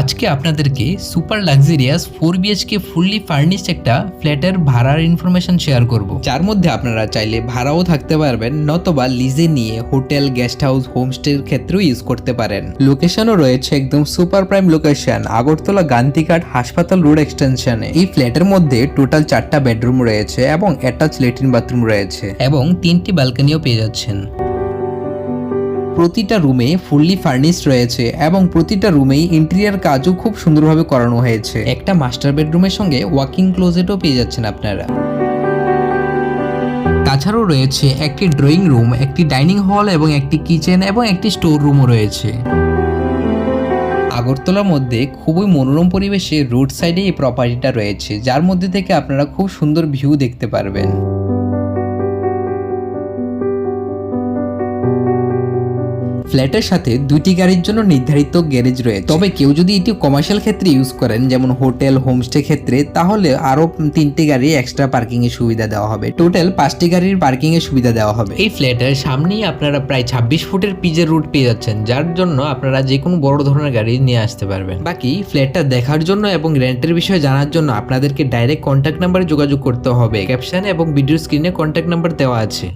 আজকে আপনাদেরকে super luxurious four BHK fully furnished একটা ফ্ল্যাটের ভাড়ার ইনফরমেশন শেয়ার করব। যার মধ্যে আপনারা চাইলে ভাড়াও থাকতে পারবেন, নতবা লিজে নিয়ে হোটেল গেস্ট হাউস হোমস্টের ক্ষেত্রেও ইউজ করতে পারেন। লোকেশনও রয়েছে একদম super prime location Agartala Gandhighat হাসপাতাল রোড এক্সটেনশনে এই ফ্ল্যাটের মধ্যে টোটাল চারটা বেডরুম রয়েছে এবং অ্যাটাচ লেট্রিন বাথরুম রয়েছে। এবং তিনটি ব্যালকনিও পেয়ে যাচ্ছেন। প্রতিটা রুমে ফুললি ফার্নিশড রয়েছে এবং প্রতিটা রুমেই ইন্টেরিয়ার কাজও খুব সুন্দরভাবে করানো হয়েছে। একটা মাস্টার বেডরুমের সঙ্গে ওয়াকিং ক্লোজেটও পেয়ে যাচ্ছেন আপনারা। তাছাড়াও রয়েছে একটি ড্রয়িং রুম একটি ডাইনিং হল এবং একটি কিচেন এবং একটি স্টোর রুমও রয়েছে। আগরতলার মধ্যে খুবই মনোরম পরিবেশে রোড সাইডে এই প্রপার্টিটা রয়েছে, যার মধ্যে থেকে আপনারা খুব সুন্দর ভিউ দেখতে পারবেন। ফ্ল্যাটের সাথে দুইটি গাড়ির জন্য নির্ধারিত গ্যারেজ রয়েছে। তবে কেউ যদি এটি কমার্শিয়াল ক্ষেত্রে ইউজ করেন যেমন হোটেল হোমস্টে ক্ষেত্রে তাহলে আরও তিনটি গাড়ি এক্সট্রা পার্কিং এর সুবিধা দেওয়া হবে। টোটাল পাঁচটি গাড়ির পার্কিং এর সুবিধা দেওয়া হবে। এই ফ্ল্যাটের সামনেই আপনারা প্রায় ছাব্বিশ ফুটের পিজের রুট পেয়ে যাচ্ছেন যার জন্য আপনারা যে কোনো বড় ধরনের গাড়ি নিয়ে আসতে পারবেন। বাকি ফ্ল্যাটটা দেখার জন্য এবং রেন্টের বিষয়ে জানার জন্য আপনাদেরকে ডাইরেক্ট কন্ট্যাক্ট নাম্বারে যোগাযোগ করতে হবে। ক্যাপশন এবং ভিডিও স্ক্রিনে কন্ট্যাক্ট নাম্বার দেওয়া আছে।